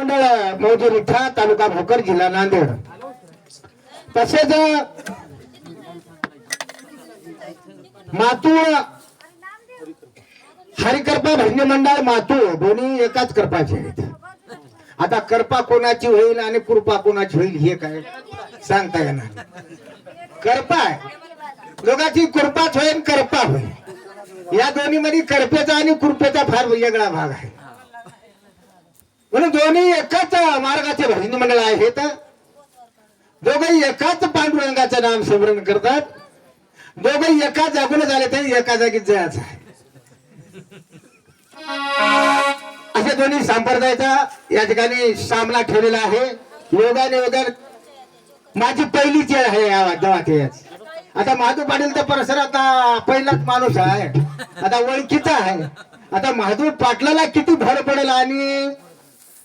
मंडळ मौजे विठा तालुका भोकर जिल्हा नांदेड. तसेच मातूळ हरिकर्पा भजनी मंडळ मातूळ दोन्ही एकाच कर्पाचे आहेत. आता कर्पा कोणाची होईल आणि कृपा कोणाची होईल हे काय सांगता येणार करपा आहे. दोघांची कृपाच होईल करपा होईल. या दोन्ही मध्ये करपेचा आणि कृपेचा फार वेगळा भाग आहे. म्हणून दोन्ही एकाच मार्गाचे हिंदू मंडळ आहेत दोघही एकाच पांडुरंगाचं नाम स्मरण करतात. दोघही एका जागून झाले तरी एका जागीच जायचं अशा असे दोन्ही संप्रदायाचा या ठिकाणी सामना ठेवलेला आहे. योगाने वगैरे माझी पहिलीच वेळ आहे या आता महादू पाटील तर परिसर आता पहिलाच माणूस आहे. आता ओळखीचा आहे. आता महादू पाटलाला किती भर पडेल आणि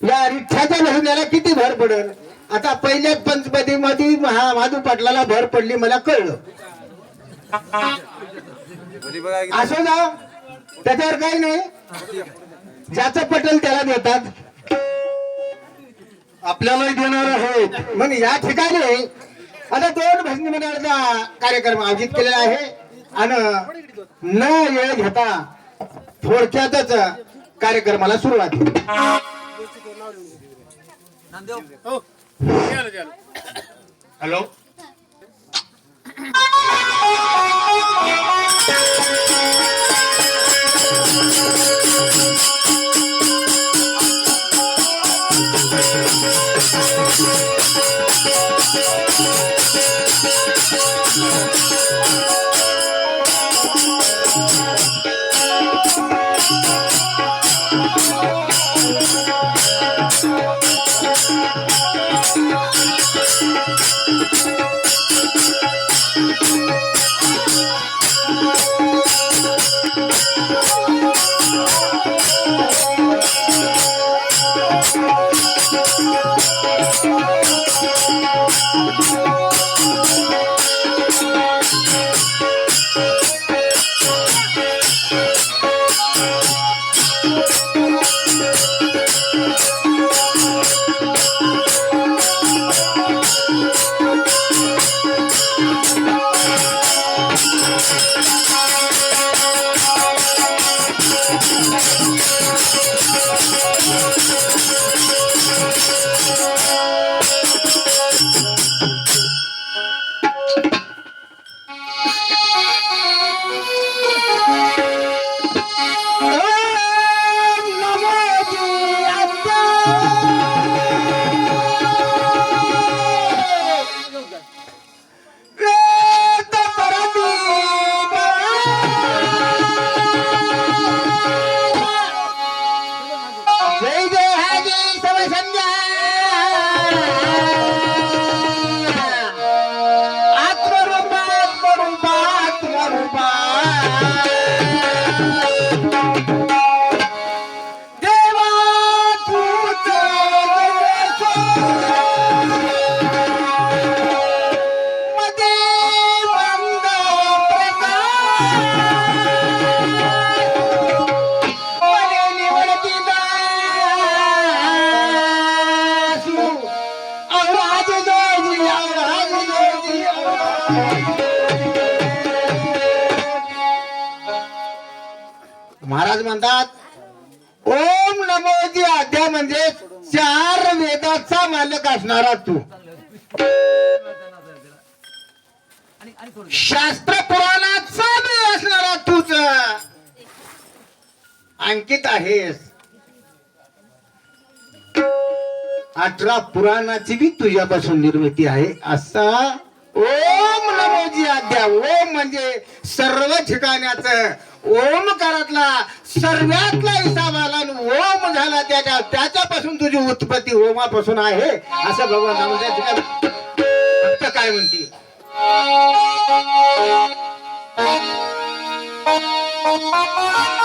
या रिठ्याच्या लढण्याला किती भर पडेल? आता पहिल्याच पंचपदी मध्ये महा महादू पाटलाला भर पडली मला कळलं. असं जा. त्याच्यावर काही नाही. ज्याचं पटेल त्याला देतात. आपल्यालाही देणार आहेत. मग या ठिकाणी आता दोन भजनी मंडळाचा कार्यक्रम आयोजित केलेला आहे. आणि न वेळ घेता थोडक्यातच कार्यक्रमाला सुरुवात केली. Hello Om Aruba. अठरा पुराणाची बी तुझ्यापासून निर्मिती आहे असा ओम नमोजी आद्या ओम म्हणजे सर्व ठिकाण्याच ओमकारातला सर्वातला हिसाब आला ओम झाला त्याच्या त्याच्यापासून तुझी उत्पत्ती ओमापासून आहे असं भगवान रामदेव फक्त काय म्हणते देवादीचा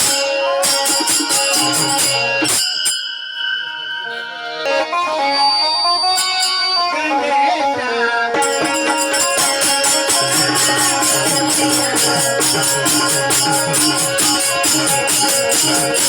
मंगल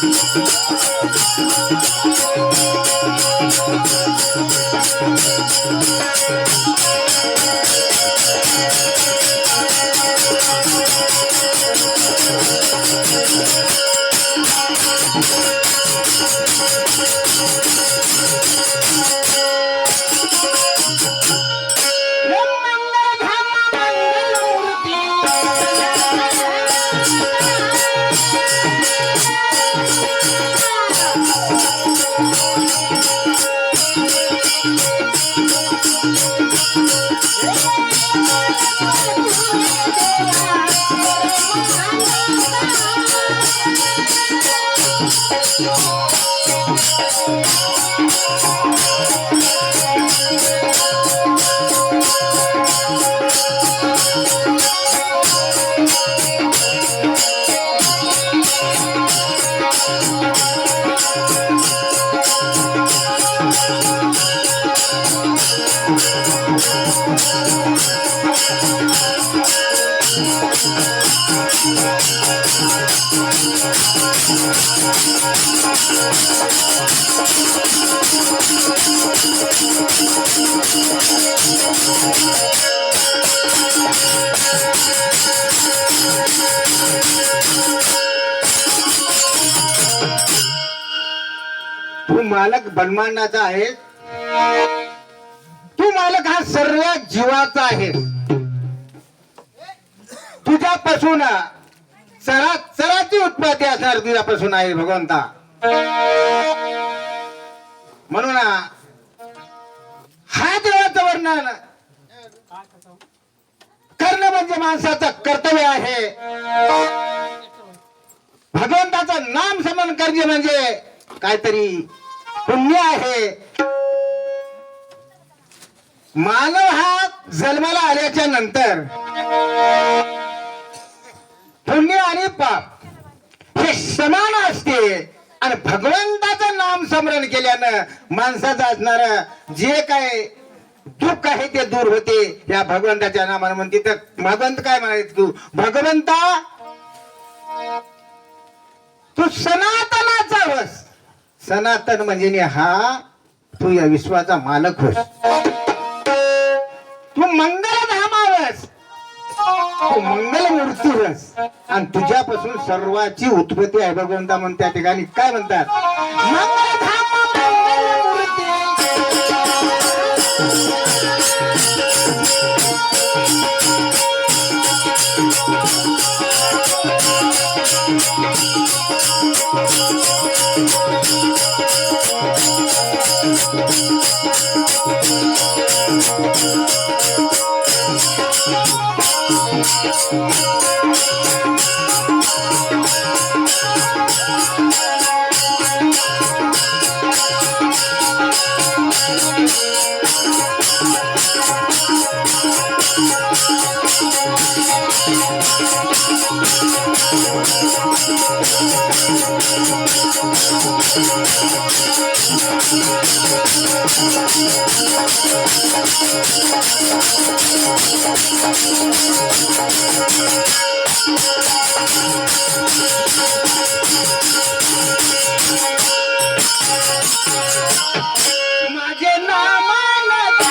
Thank you. तू मालक ब्रह्मांडाचा आहे तू मालक हा सर्व जीवाचा आहे तुझ्यापासून चरा चराची उत्पत्ती असणार तुझ्यापासून आहे भगवंता. म्हणून हा देवाचं वर्णन. कर्ण म्हणजे माणसाचं कर्तव्य आहे. भगवंताचं नाम समन करणे म्हणजे काहीतरी पुण्य आहे. मानव हा जन्माला आल्याच्यानंतर पुण्य आणि पाप हे समान असते. आणि भगवंताचं नाम स्मरण केल्यानं माणसाचं असणार जे काय दुःख आहे ते दूर होते. या भगवंताच्या नामानं म्हणते तर भगवंत काय म्हणायचं तू? भगवंता तू सनातनाचा होस सनातन म्हणजे हा तू या विश्वाचा मालक होस तू मंगल मंगल मूर्ती आणि तुझ्यापासून सर्वाची उत्पत्ती आहे भगवंता म्हणून त्या ठिकाणी. काय म्हणतात? मंगल धाम माझे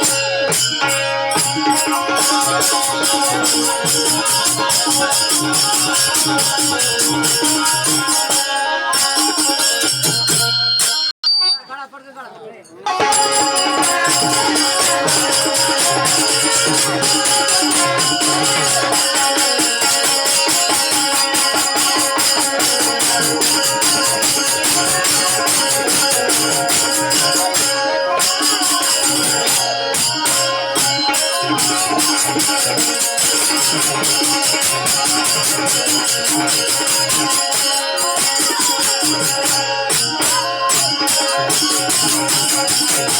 पावले.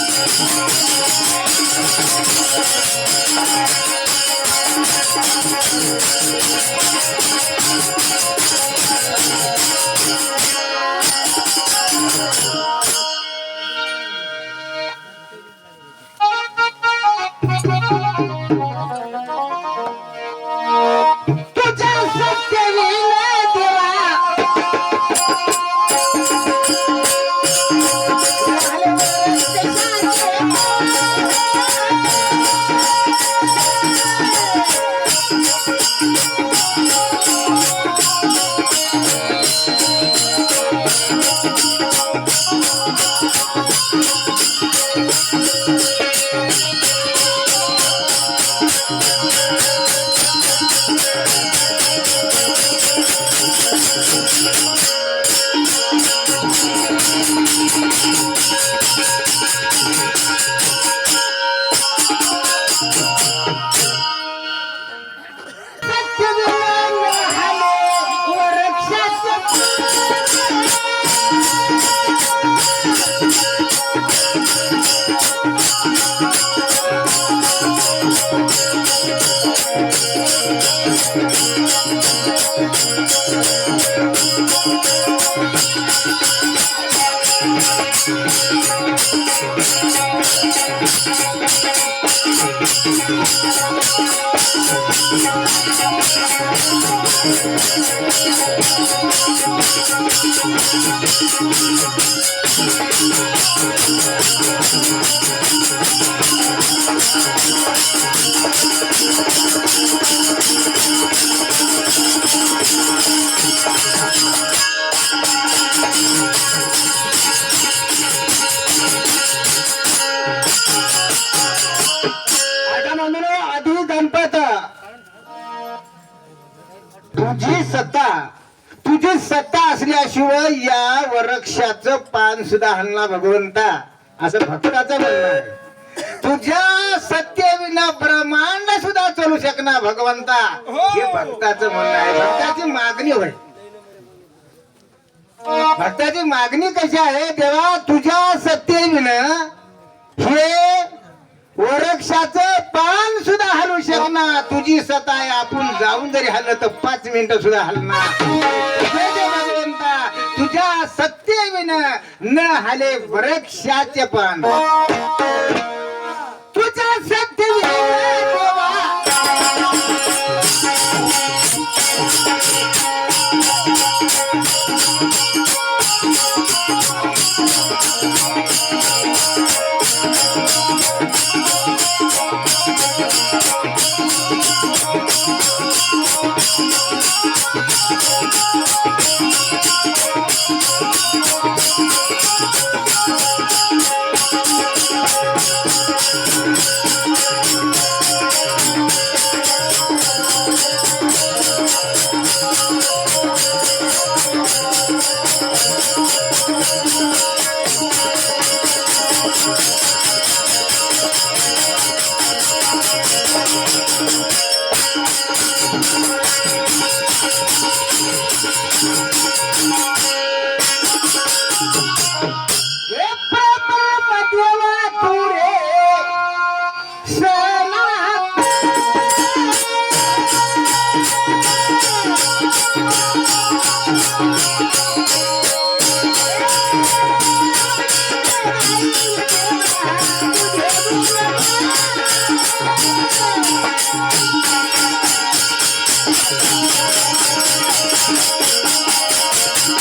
तुझ्या आता तुझी सत्ता असल्याशिवाय या वृक्षाचं पान सुद्धा हलना भगवंता. असं भक्ताचं म्हणणं आहे. तुझ्या सत्तेविना ब्रह्मांड सुद्धा चालू शकणार भगवंता. हे. भक्ताचं म्हणणं आहे. भक्ताची मागणी होय. भक्ताची मागणी कशी आहे? देवा तुझ्या सत्तेविना हे वृक्षाचं दिसत आहे आपण जाऊन जरी हल्ल तर पाच मिनिटं सुद्धा हलणार. तुझ्या सत्तेविन न हले वृक्षाचे पण. तुझ्या सत्य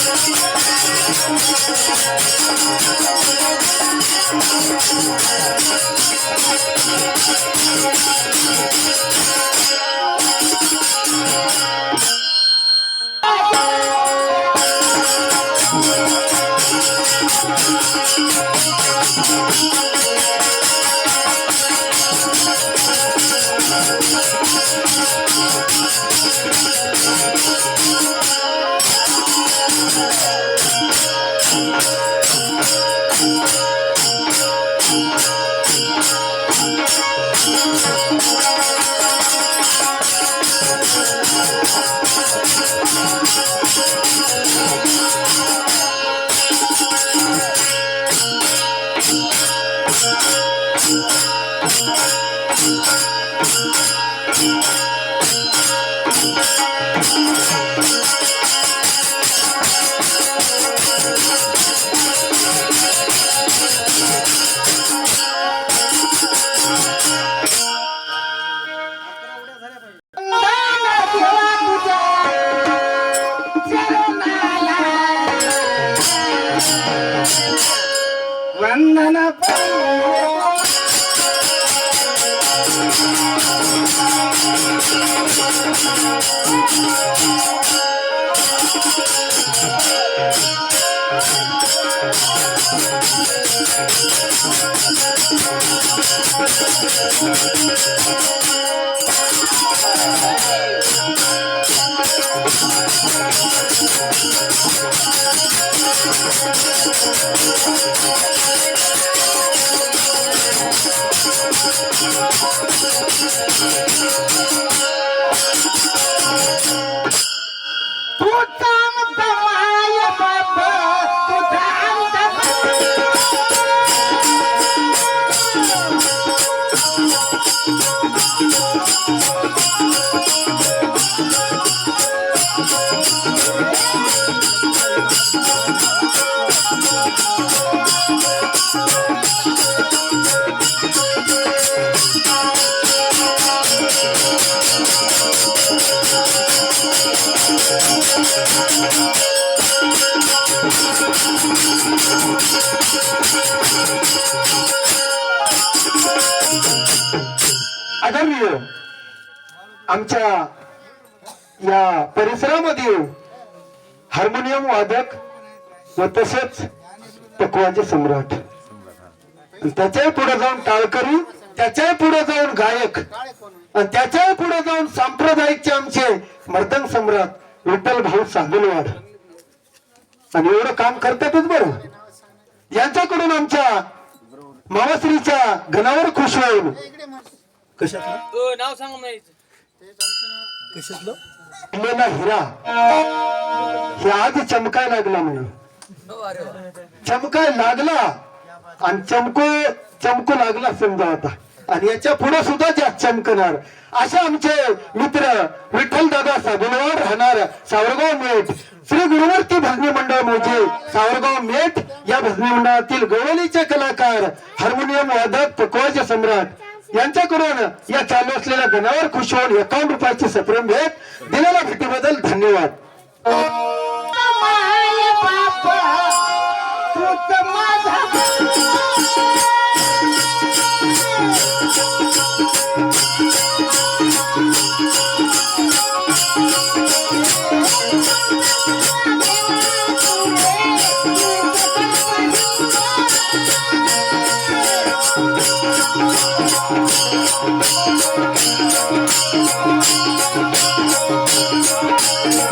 वंदन Thank you. Putang tawayan, Papa! आदरणीय आमच्या या परिसरामध्ये हार्मोनियम वादक व तसेच पकवाचे सम्राट. त्याच्याही पुढे जाऊन टाळकरी त्याच्याही पुढे जाऊन गायक आणि त्याच्याही पुढे जाऊन सांप्रदायिकचे आमचे मर्दन सम्राट विठ्ठल भाऊ सांगलवाड आणि एवढं काम करतातच बरं. यांच्याकडून आमच्या मावाश्रीच्या घनावर खुश होऊन. कशातला? नाव सांग माहिती कशातलं? लेला हिरा. हे आज चमकाय लागला वा. चमकाय लागला आणि चमको चमकू लागला समजा आता. आणि याच्यापुढे सुद्धा जास्त चमकणार. असे आमचे मित्र विठ्ठल दादा साबुलवाड राहणार सावरगाव मेट. श्री गुरुवर्ती भजनी मंडळ मोजे सावरगाव मेट या भजनी मंडळातील गवळीचे कलाकार हार्मोनियम वादक पकवाचे सम्राट यांच्याकडून या चालू असलेल्या गणावर खुश होऊन एकावन्न रुपयाची सप्रेम भेट दिलेल्या भेटीबद्दल धन्यवाद.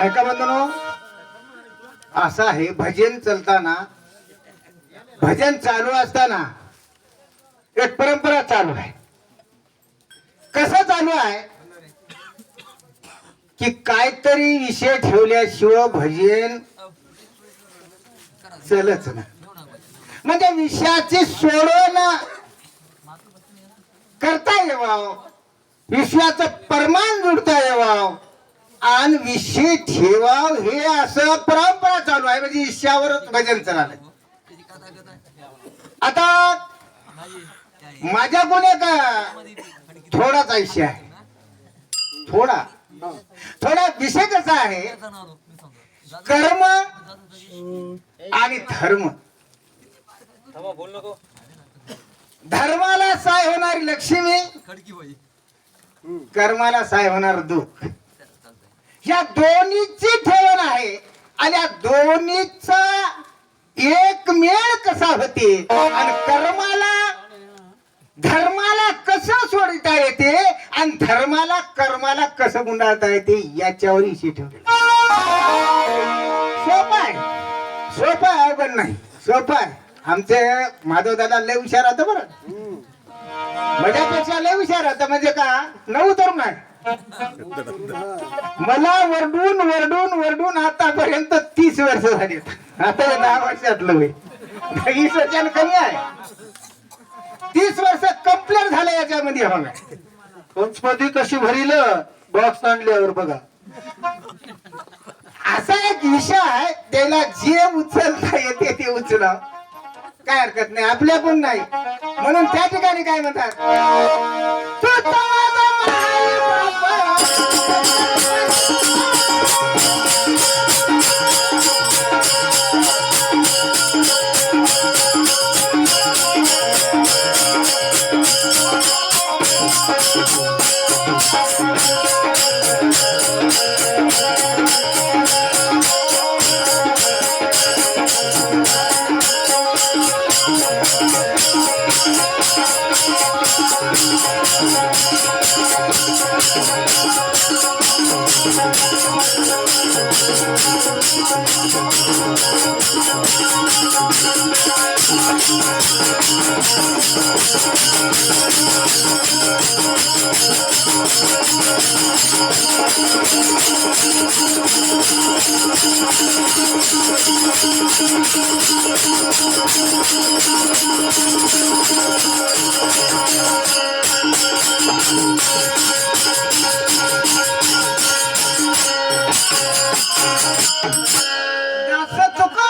ऐका बंधनो असं आहे भजन चलताना भजन चालू असताना एक परंपरा चालू आहे. कसं चालू आहे? की काहीतरी विषय ठेवल्याशिवाय भजन चलच ना. म्हणजे विषयाचे सोडवण करता येवाव. विषयाचं प्रमाण जोडता येवाव. आणि विषय ठेवाव हे असं परंपरा चालू आहे. म्हणजे विषयावरच भजन चाललंय आता माझ्या कोण का थोडाच आयुष्य आहे. थोडा. थोडा विषय कसा आहे? कर्म आणि धर्म. धर्माला साय होणारी लक्ष्मी कर्माला साय होणार दुःख. या दोन्हीची ठेवण आहे आणि या दोन्हीचा एक मेळ कसा होते? आणि कर्माला धर्माला कसं सोडता येते आणि धर्माला कर्माला कसं गुंडाळता येते याच्यावर इशी ठेवते सोपं आहे. सोपं आहे अवघड नाही. सोपं आहे. आमचे माधव दादा लय हुशार होतं बरं. माझ्यापेक्षा लय हुशार होतं. म्हणजे का? नऊ तर नाही. मला वरडून वरडून वरडून आतापर्यंत तीस वर्ष झाली. आता दहा वर्षातलं होय वीस वर्षानं कमी आहे. तीस वर्ष कंप्लीट झालं याच्यामध्ये ना पंचमधी कशी भरील बॉक्स आणल्यावर बघा. असा एक विषय आहे त्याला जे उचलता येते ते उचला काय हरकत नाही आपल्या पण नाही. म्हणून त्या ठिकाणी काय म्हणतात? तू तर माझा माय-बाप. That's a